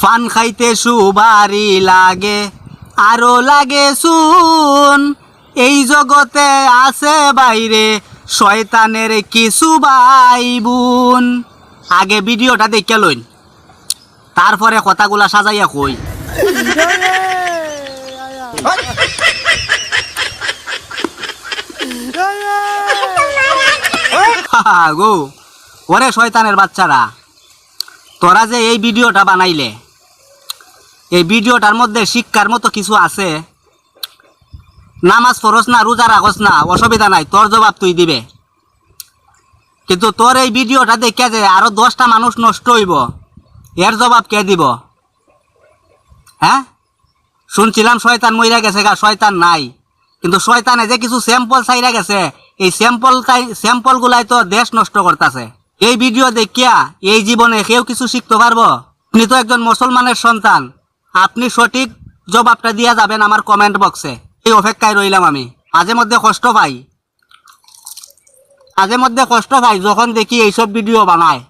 Fun খাইতে সুবারি লাগে, আরও লাগে শুন এই জগতে আছে বাইরে শয়তানের কিছু ভাই বোন আগে ভিডিওটা দেখে লইন, তারপরে কথাগুলা সাজাইয়া কই। গো, ওরে শয়তানের বাচ্চারা, তোরা যে এই ভিডিওটা বানাইলে এই ভিডিওটার মধ্যে শিক্ষার মতো কিছু আছে। নামাজ ফরস না, রোজা রাখস না, অসুবিধা নাই, তোর জবাব তুই দিবে। কিন্তু তোর এই ভিডিওটা দেখে যে আরও দশটা মানুষ নষ্ট হইব, এর জবাব কে দিব? হ্যাঁ? শুনছিলাম শয়তান মইরা গেছে গা, শয়তান নাই। কিন্তু শয়তানে যে কিছু স্যাম্পল চাইরা গেছে, এই স্যাম্পল স্যাম্পল গুলাই তো দেশ নষ্ট করতেছে। এই ভিডিও দেখিয়া এই জীবনে কেউ কিছু শিখতে পারব? আপনি তো একজন মুসলমানের সন্তান। আপনি সঠিক জবাবটা দিয়া যাবেন আমার কমেন্ট বক্সে এই অপেক্ষায় রইলাম আমি। মাঝে মধ্যে কষ্ট পাই। মাঝে মধ্যে কষ্ট পাই যখন দেখি এইসব ভিডিও বানায়।